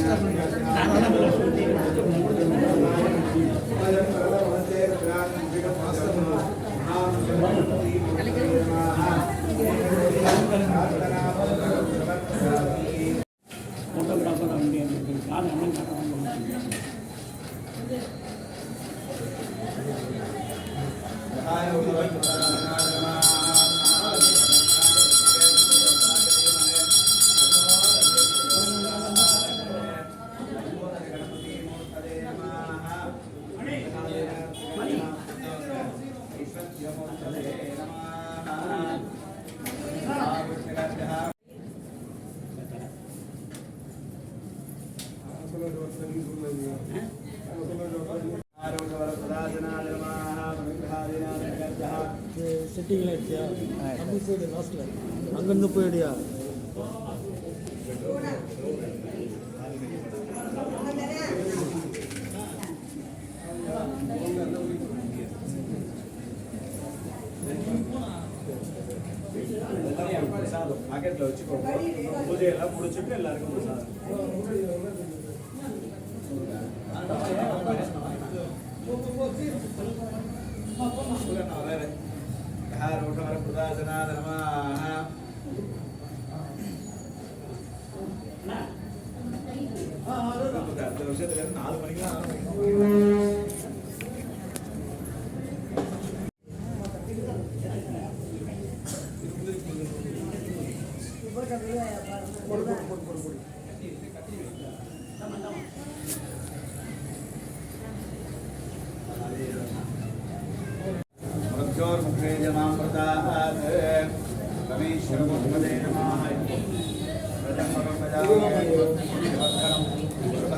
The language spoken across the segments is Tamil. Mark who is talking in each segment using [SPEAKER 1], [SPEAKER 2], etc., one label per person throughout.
[SPEAKER 1] ಅಷ್ಟೇ எடுத்தியா அந்த சைடு லாஸ்ட்ல அங்கேருந்து போயிடியா?
[SPEAKER 2] பாக்கெட்ல வச்சுக்கோங்க. பூஜையெல்லாம் முடிச்சுட்டு எல்லாருக்கும் வருஷத்துல இருந்து நாலு மணிக்கு தான் ஆரம்பிக்கும் मृत्योर्मुखे जमां प्रदात् रमेश्वरमुखपदे नमः
[SPEAKER 1] மேலே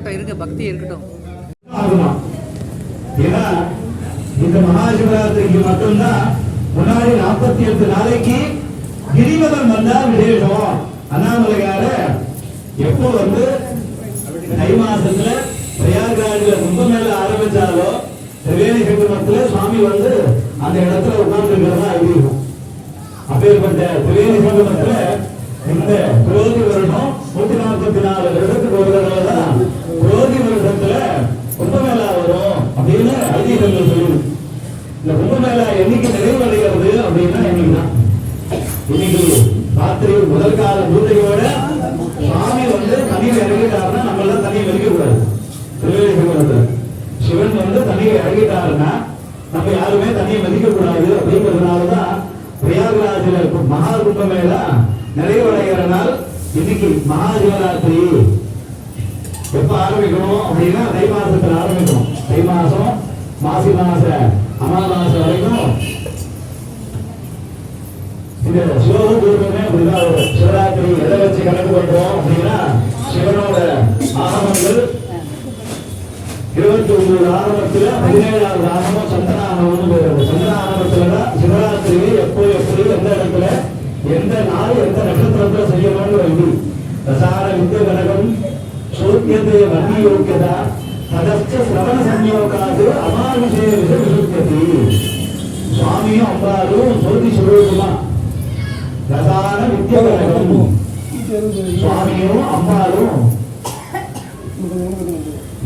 [SPEAKER 3] ஓட்டம் போட்ட இருக்க பக்தி இருக்கட்டும்.
[SPEAKER 4] ஏன்னா இந்த மகாசிவராத்திரிக்கு மட்டும்தான் முன்னாடி நாற்பத்தி எட்டு நாளைக்கு கிரிவலம் வந்தா விசேஷம். அண்ணாமலையார எப்போ வந்து தை மாசத்துல ரொம்ப மேல ஆரம்பிச்சாலோ திரிவேணி சங்கமத்துல சுவாமி வந்து அந்த இடத்துல உட்கார்ந்து இருக்கிறதா ஐதீகம். அப்பேற்பட்ட திரிவேணி சங்கமத்துல இந்த புரோகி வருடம் நூத்தி நாற்பத்தி நாலு வருடத்துக்கு ஒரு தடவை தான் வருடத்துல கும்பமேளா வரும் அப்படின்னு ஐதீகங்கள் சொல்லுது. இந்த கும்பமேளா என்னைக்கு நிறைவடைகிறது அப்படின்னா இன்னைக்கு தான் இன்னைக்கு ராத்திரி முதல் கால பூஜையோட சுவாமி வந்து தண்ணியில் இறங்கிட்டாருன்னா நம்ம எல்லாம் தனியை இறங்க சிவன் வந்து தனியை இறங்கிட்டாருன்னா நம்ம யாருமே தனியை மதிக்க கூடாது அப்படிங்கிறதுனாலதான் பிரயாகராஜில மகா கும்பமேளா நிறைவடைகிற நாள் இன்னைக்கு மகாசிவராத்திரி எப்ப ஆரம்பிக்கணும் அப்படின்னா தை மாசத்துல ஆரம்பிக்கணும். தை மாசம் மாசி மாச அமாவாசை வரைக்கும். இந்த சிவகு அப்படிதான் சிவராத்திரி எதை வச்சு கணக்கு பண்றோம் அப்படின்னா சிவனோட ஆகமங்கள்
[SPEAKER 1] இருபத்தி ஒன்பது ஆரம்பத்துல பதினேழாவது ஆகமம் சந்தன ஆகமம்னு போயிடுறது சந்தன ஆகமத்துலதான் சிவராத்திரி எப்போ எப்படி எந்த இடத்துல எந்த நாள் எந்த நட்சத்திரத்துல செய்யணும்னு இது பிரசார வித்ய கனகம் சோக்கியத்தை வண்டி யோக்கியதா ததச்ச சிரவண சம்யோகாது அமானுஷே விசுத்தி சுவாமியும் அம்பாரும் சோதி சுரூபமா? பிரசார வித்ய கனகம் சுவாமியும் அம்பாலும்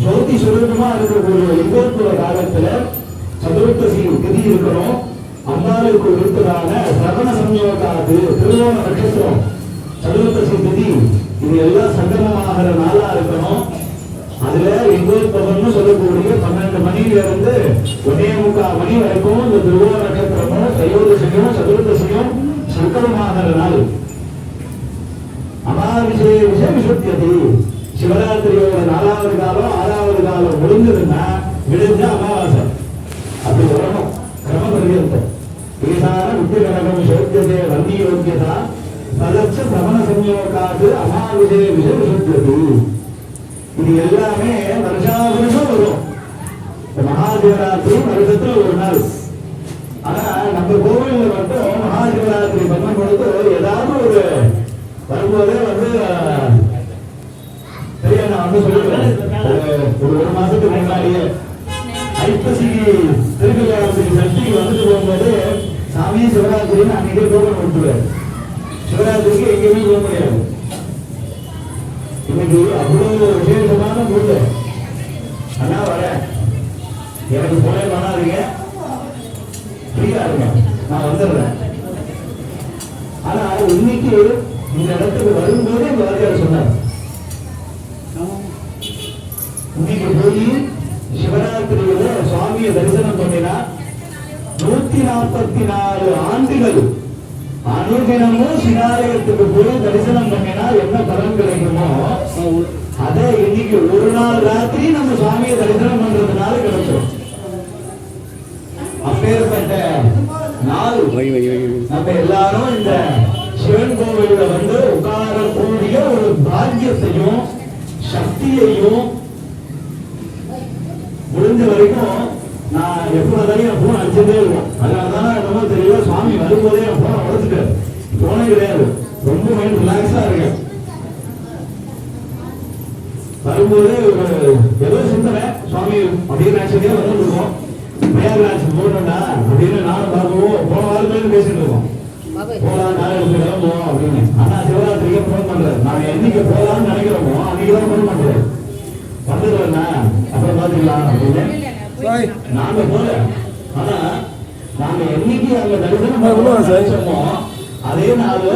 [SPEAKER 1] ஜோதி சுரூபமா இருக்கக்கூடிய லிங்கோத்பவ காலத்துல சதுர்த்தசி திதி இருக்கணும். அம்பாளுக்கு விருத்ததான சிரவண சம்யோகாது திருவோண நட்சத்திரம் சதுர்த்தசி திதி. இது எல்லாம் சங்கமமாகிற நாளா இருக்கணும். அதுல லிங்கோத்பவம்னு சொல்லக்கூடிய பன்னெண்டு மணியில இருந்து ஒன்னே முக்கால் மணி வரைக்கும் இந்த திருவோண நட்சத்திரமும் தையோதசியும் சதுர்த்தசியும் சங்கமமாகிற நாள். அமாவிசே விஷய விசுத்தியதி சிவராத்திரியோட நாலாவது காலம் ஆறாவது காலம் முடிஞ்சதுன்னா விடுஞ்ச அமாவாசை. அப்படி வரணும். கிரம பரியந்தம் ஈசான வித்தியகரகம் வந்தி யோக்கியதா? ததச்ச சமண சம்யோகாது அமாவிசே இது எல்லாமே வருஷா வருஷம் வரும் மகாசிவராத்திரி வருஷத்துல ஒரு நாள். ஆனா நம்ம கோவில்ல மட்டும் மகாசிவராத்திரி பண்ணும் பொழுது ஏதாவது ஒரு வரும்போதே வந்து சரியா நான் வந்து ஒரு- ஒரு மாசத்துக்கு முன்னாடியே. ஐப்பசி திருக்கல்யாணத்துக்கு சக்தி வந்துட்டு போகும்போது சாமி சிவராத்திரின்னு அன்னைக்கே கோபம் விட்டுருவாரு சிவராத்திரிக்கு எங்கேயுமே போக முடியாது. இன்னைக்கு அவ்வளவு விசேஷமான பூஜை. அண்ணா வரேன் எனக்கு போனே பண்ணாதீங்க. ஃப்ரீயா இருங்க. நான் வந்துடுறேன். ஆனா இன்னைக்கு இந்த இடத்துக்கு வரும்போதே வாரியார் சொன்னார். இன்னைக்கு போய் சிவராத்திரியில சுவாமியை தரிசனம் பண்ணினா நூத்தி நாற்பத்தி நாலு ஆண்டுகள் அனுதினமும் சிவாலயத்துக்கு போய் தரிசனம் பண்ணினா என்ன பலன் கிடைக்குமோ அதை இன்னைக்கு ஒரு நாள் ராத்திரி நம்ம சுவாமியை தரிசனம் பண்றதுனால கிடைச்சோம் அப்பேற்பட்ட நாள். நம்ம எல்லாரும் இந்த சிவன் கோவிலில் வந்து உட்காரக்கூடிய ஒரு பாக்கியத்தையும் சக்தியையும் முடிஞ்ச வரைக்கும் நான் எப்பதையும் என் அடிச்சுட்டே இருக்கும் அதனாலதான் என்னமோ தெரியல வரும்போதே என் போனை உடச்சிட்டாரு போனே கிடையாது. ரொம்ப மைண்ட் ரிலாக்ஸா இருக்கேன். வரும்போது ஏதோ சிந்தனை. சுவாமி அப்படின்னு நினைச்சதே வந்துருக்கோம் மேயராஜ் போகணும்டா அப்படின்னு நானும் பார்க்கவும் போன வாரத்துல பேசிட்டு இருக்கோம். போலாம் நாளைக்கு கிளம்புவோம் அப்படின்னு. ஆனா சிவராத்திரிக்கு போன் பண்றாரு. நாங்க என்னைக்கு போலாம்னு நினைக்கிறோமோ அன்னைக்கு தான் போன் பண்றாரு. வந்துடுறேண்ணா அப்புறம் பாத்துக்கலாம் அப்படின்னு. நாங்க போல ஆனா நாங்க என்னைக்கு அங்க தரிசனம் நினைச்சோமோ அதே நாள்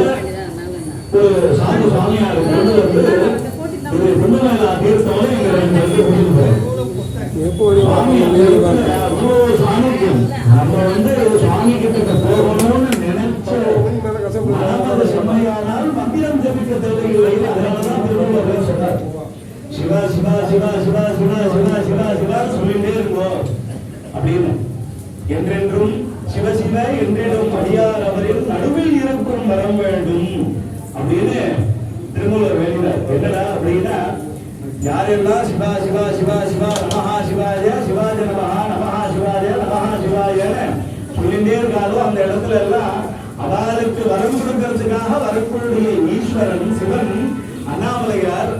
[SPEAKER 1] ஒரு சாமி சுவாமியார் கொண்டு வந்து இது குண்டமேலா தீர்த்தம் எங்க ரெண்டு இடத்துல அவ்வளவு சாநித்தியம். நம்ம வந்து சுவாமி கிட்ட போகணும்னு நினைச்ச செம்மையானால் மந்திரம் ஜபிக்க தேவையில்லை. அதனாலதான் திருவள்ளுவர் சொன்னார். சிவா சிவா சிவா சிவா சிவா சிவா சிவா சிவா சொல்லிட்டே இருக்கோம் அப்படின்னு என்றென்றும் சிவசிவ என்றிடம் அடியார் அவரின் நடுவில் இருக்கும் வர வேண்டும் அப்படின்னு திருமூலர் வேண்டினார். என்னடா அப்படின்னா யாரெல்லாம் சிவா சிவா சிவா சிவா நமஹா சிவாய சிவாஜ நமஹா நமஹா சிவாய நமஹா சிவாயன்னு சொல்லிட்டே இருக்காரோ அந்த இடத்துல எல்லாம் அவளுக்கு வரம் கொடுக்கறதுக்காக வரக்கூடிய ஈஸ்வரன் சிவன் அண்ணாமலையார்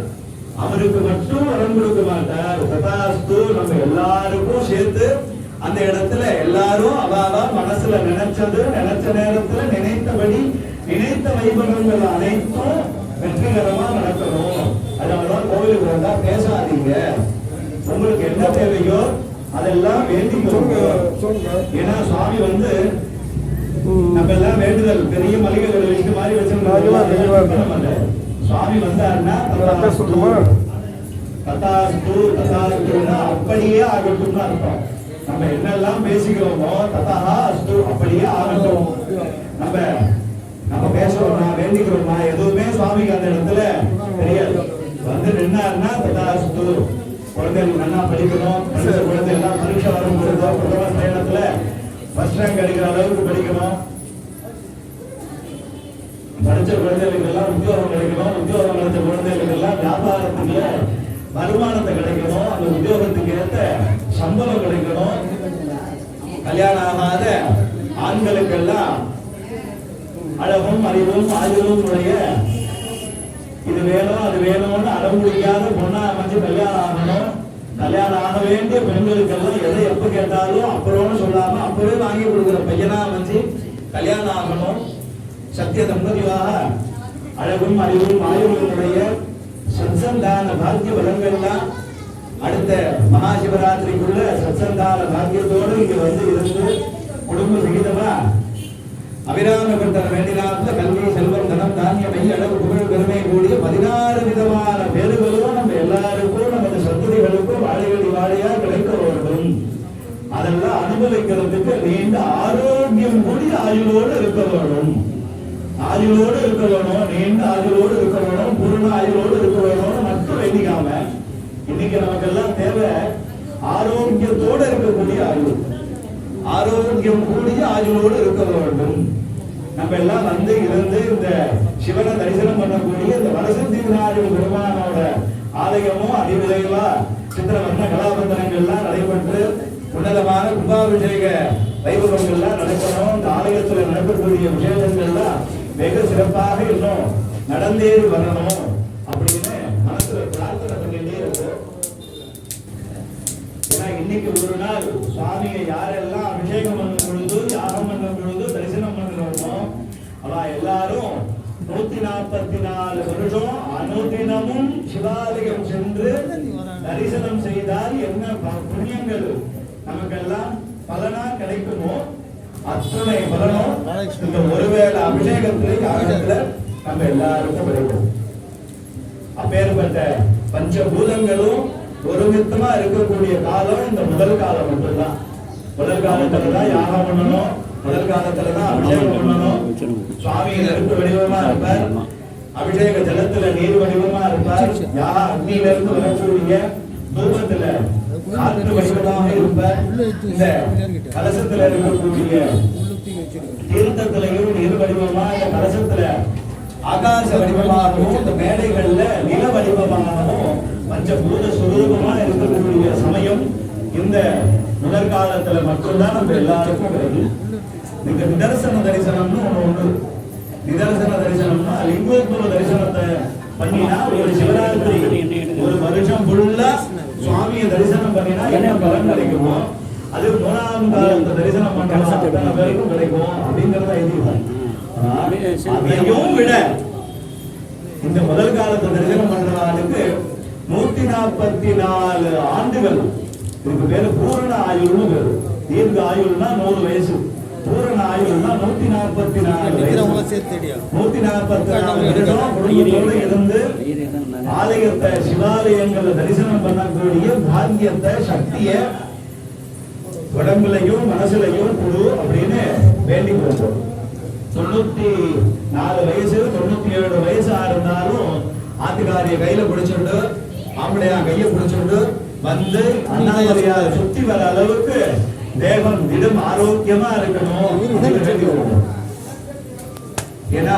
[SPEAKER 1] அவருக்கு மட்டும் வரம் கொடுக்க மாட்டார். ததாஸ்து நம்ம எல்லாருக்கும் சேர்த்து அந்த இடத்துல எல்லாரும் அவாவா மனசுல நினைச்சது நினைச்ச நேரத்துல நினைத்தபடி நினைத்த வைபவங்கள் அனைத்தும் வெற்றிகரமா நடக்கணும். அதனாலதான் கோவிலுக்கு வந்தா பேசாதீங்க. உங்களுக்கு என்ன தேவையோ அதெல்லாம் வேண்டிக்கோங்க. ஏன்னா சுவாமி வந்து நம்ம எல்லாம் வேண்டுதல் பெரிய மளிகை கடை வைக்க மாதிரி. வச்சிருக்கோம் சுவாமி வந்தாருன்னா
[SPEAKER 2] அக்கா சொல்லணுமா?
[SPEAKER 1] ததாஸ்து ததாஸ்துன்னா அப்படியே ஆகட்டும்னு அர்த்தம். நம்ம என்னெல்லாம் பேசிக்கிறோமோ ததா அஸ்து அப்படியே ஆகட்டும் நம்ம நம்ம பேசுறோம்னா வேண்டிக்கிறோம்னா எதுவுமே சுவாமிக்கு அந்த இடத்துல தெரியாது. வந்து நின்னாருன்னா ததா அஸ்து. குழந்தைகள் நல்லா படிக்கணும். படிச்ச குழந்தை எல்லாம் பரீட்சை வரும் பொழுதோ பிரதம ஸ்தானத்துல ஃபர்ஸ்ட் ரேங்க் அடிக்கிற அளவுக்கு படிக்கணும். படிச்ச குழந்தைகளுக்கு எல்லாம் உத்தியோகம் கிடைக்கணும். உத்தியோகம் கிடைச்ச குழந்தைகளுக்கு எல்லாம் வியாபாரத்துல வருமானத்தை கிடைக்கணும் அந்த உத்தியோகத்துக்கு ஏத்த சம்பளம் கிடைக்கணும். கல்யாணம் ஆகாத ஆண்களுக்கெல்லாம் அழகும் அறிவும் ஆயுளும் உடைய இது வேணும் அது வேணும்னு அடம் முடியாத பொண்ணா அமைஞ்சு கல்யாணம் ஆகணும். கல்யாணம் ஆக வேண்டிய பெண்களுக்கெல்லாம் எதை எப்ப கேட்டாலும் அப்புறம்னு சொல்லாம அப்பவே வாங்கி கொடுக்குற பையனா அமைஞ்சு கல்யாணம் ஆகணும். சத்திய தம்பதியாக அழகும் அறிவும் ஆயுளுடைய சத்சந்தான பாக்கிய வளங்கள்லாம் அடுத்த மகாசிவராத்திரிக்குள்ள சத்சந்தான பாக்கியத்தோடு இங்க வந்து இருந்து குடும்ப சகிதமா அபிராம கண்டன கல்வி செல்வம் தனம் தானியமை அளவு புகழ் பெருமை கூடிய பதினாறு விதமான பேருகளும் நம்ம எல்லாருக்கும் நமது சந்ததிகளுக்கும் வாழையடி வாழையா கிடைக்க வேண்டும். அதெல்லாம் அனுபவிக்கிறதுக்கு நீண்ட ஆரோக்கியம் கூடிய ஆயுளோடு இருக்க வேண்டும். ஆயுளோடு இருக்க வேணும் நீண்ட ஆயுளோடு இருக்க வேணும் பூர்ண ஆயுளோடு இருக்க வேணும்னு மட்டும் வேண்டிக்காம இன்னைக்கு நமக்கு எல்லாம் தேவை ஆரோக்கியத்தோடு இருக்கக்கூடிய ஆயுள். ஆரோக்கியம் கூடிய ஆயுளோடு இருக்க வேண்டும். நம்ம எல்லாம் வந்து இருந்து இந்த சிவனை தரிசனம் பண்ணக்கூடிய இந்த வடசந்தி விநாயகர் பெருமானோட ஆலயமும் அதிவிரைவா சித்திரவர்ண கலாபந்தனங்கள்லாம் நடைபெற்று உன்னதமான கும்பாபிஷேக வைபவங்கள்லாம் நடைபெறணும். இந்த ஆலயத்துல நடைபெறக்கூடிய விசேஷங்கள்லாம் வெகு சிறப்பாக இன்னும் நடந்தேறி வரணும்? அப்படின்னு மனசுல பிரார்த்தனை பண்ணிட்டே இருக்கும் ஏன்னா இன்னைக்கு ஒரு நாள் சுவாமியை யாரெல்லாம் அபிஷேகம் பண்ணும் பொழுது யாகம் பண்ணும் பொழுது தரிசனம் பண்ணுறோமோ அவா எல்லாரும் நூத்தி நாற்பத்தி நாலு வருஷம் அனுதினமும் சிவாலயம் சென்று தரிசனம் செய்தால் என்ன ப- புண்ணியங்கள் நமக்கெல்லாம் பலனா கிடைக்குமோ அத்தனை பலனும் இந்த ஒருவேளை அபிஷேகத்துல யாகத்துல நம்ம எல்லாருக்கும் கிடைக்கும் அப்பேற்பட்ட பஞ்சபூதங்களும் ஒருமித்தமா இருக்கக்கூடிய காலம் இந்த முதல் காலம் மட்டும்தான். முதல் காலத்துல தான் யாகம் பண்ணணும். முதல் காலத்துல தான் அபிஷேகம் பண்ணணும். சுவாமி நெருப்பு வடிவமா இருப்பார். அபிஷேக ஜலத்துல நீர் வடிவமா இருப்பார். யாக அக்னியில இருந்து வரக்கூடிய தூபத்துல காற்று வடிவமாக இருப்பார் இந்த கலசத்துல இருக்கக்கூடிய தீர்த்தத்திலையும் நீர் வடிவமா இந்த கலசத்துல ஆகாச வடிவமாகவும் இந்த மேடைகள்ல நில வடிவமாகவும் பஞ்சபூத சுரூபமா இருக்கக்கூடிய சமயம் இந்த முதற்காலத்துல மட்டும்தான் நம்ம எல்லாருக்கும் கிடைக்கும் இந்த நிதர்சன தரிசனம்னு ஒண்ணு உண்டு. நிதர்சன தரிசனம்னா லிங்கோத்பவ தரிசனத்தை பண்ணினா ஒரு சிவராத்திரி. ஒரு வருஷம் ஃபுல்லா சுவாமியை தரிசனம் பண்ணினா என்ன பலன் கிடைக்குமோ அது மூணாம் காலத்தை தரிசனம் பண்ற அத்தனை பேருக்கும் கிடைக்கும் அப்படிங்கறத எழுதிடுவாங்க அதையும் விட இந்த முதல் காலத்தை தரிசனம் பண்றவங்களுக்கு நூத்தி நாற்பத்தி நாலு ஆண்டுகள். இதுக்கு பேரு பூரண ஆயுள்னு பேரு. தீர்க்க ஆயுள்னா நூறு வயசு. பூரண ஆயுள்னா நூத்தி நாற்பத்தி நாலு
[SPEAKER 2] தெரியும்
[SPEAKER 1] நூத்தி நாற்பத்தி நாலு இருந்து ஆலயத்தை சிவாலயங்களை தரிசனம் பண்ணக்கூடிய பாக்கியத்தை சக்திய உடம்புலையும் மனசுலையும் குழு அப்படின்னு வேண்டி கொள்வோம் தொண்ணூத்தி நாலு வயசு தொண்ணூத்தி ஏழு வயசு ஆயிருந்தாலும் ஆத்துக்காரிய கையில பிடிச்சுண்டு ஆம்பளையா கையை பிடிச்சுண்டு வந்து அண்ணாமலையார் சுத்தி வர அளவுக்கு தேவன் திடம் ஆரோக்கியமா இருக்கணும். அப்படின்னு ஏன்னா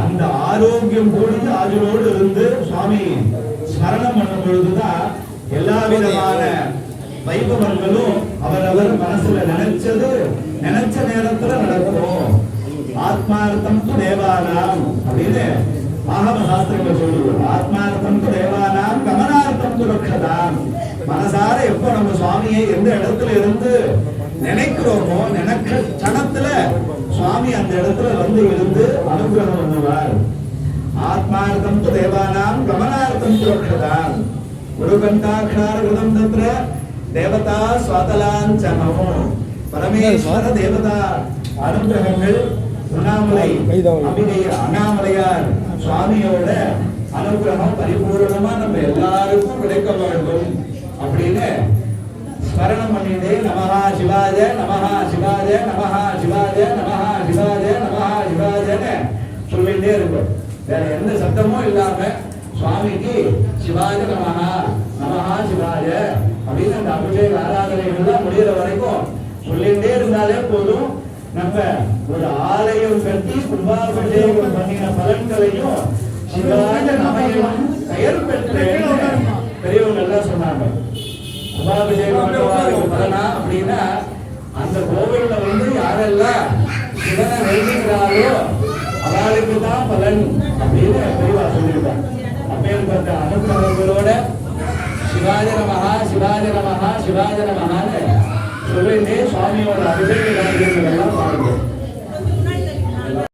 [SPEAKER 1] அந்த ஆரோக்கியம் கூடிய ஆஜரோடு இருந்து சுவாமி ஸ்மரணம் பண்ணும் பொழுதுதான் எல்லா விதமான வைபவங்களும் அவரவர் மனசுல நினைச்சது நினைச்ச நேரத்துல நடக்கும். ஆத்மார்த்தம் து தேவானாம் அப்படின்னு ஆகம சாஸ்திரங்கள் சொல்லுது. ஆத்மார்த்தம் தேவானாம் கமனார்த்தம் து ரக்ஷதாம். மனசார எப்போ நம்ம சுவாமியை எந்த இடத்துல இருந்து நினைக்கிறோமோ நினைக்க கணத்துல சுவாமி அந்த இடத்துல வந்து இருந்து அனுகிரகம் பண்ணுவார். ஆத்மார்த்தம் து தேவானாம் கமனார்த்தம் து குரு குருகண்டாட்சார கிருதம் தத்ர தேவதா சுவாதலாஞ்சனமோ பரமேஸ்வர தேவதா அனுகிரகங்கள் அண்ணாமலை அம்பிகை அண்ணாமலையார் சுவாமியோட அனுகிரகம் பரிபூர்ணமா நம்ம எல்லாருக்கும் கிடைக்க வேண்டும் அப்படின்னு ஸ்மரணம் பண்ணிட்டு நமஹா சிவாஜ நமஹா சிவாஜ நமஹா சிவாஜ நமஹா சிவாஜ நமஹா சிவாஜன்னு சொல்லிட்டே இருக்கும். வேற எந்த சத்தமும் இல்லாம சுவாமிக்கு சிவாஜ நமஹா நமஹா சிவாஜ அப்படின்னு அந்த அபிஷேக ஆராதனைகள்லாம் முடிகிற வரைக்கும் சொல்லிட்டே இருந்தாலே போதும். நம்ம ஒரு ஆலயம் கட்டி கும்பாபிஷேகம் பண்ணின பலன்களையும் சிவாஜ நமயம் பெயர் பெற்ற பெரியவங்க எல்லாம் சொன்னாங்க. அபிஷேகம் பண்ணுவாருக்கு பலனா அப்படின்னா அந்த கோவில்ல வந்து யாரெல்லாம் சிவனை நெருங்குகிறாரோ அவளுக்கு தான் பலன் அப்படின்னு பெரியவா சொல்லியிருக்காங்க. அப்பேற்பட்ட அனுகிரகங்களோட சிவாஜ நமஹா சிவாஜ நமஹா சிவாஜ நமஹான்னு சொல்லிட்டு சுவாமியோட அபிஷேக காரியங்கள் எல்லாம் பார்க்கலாம்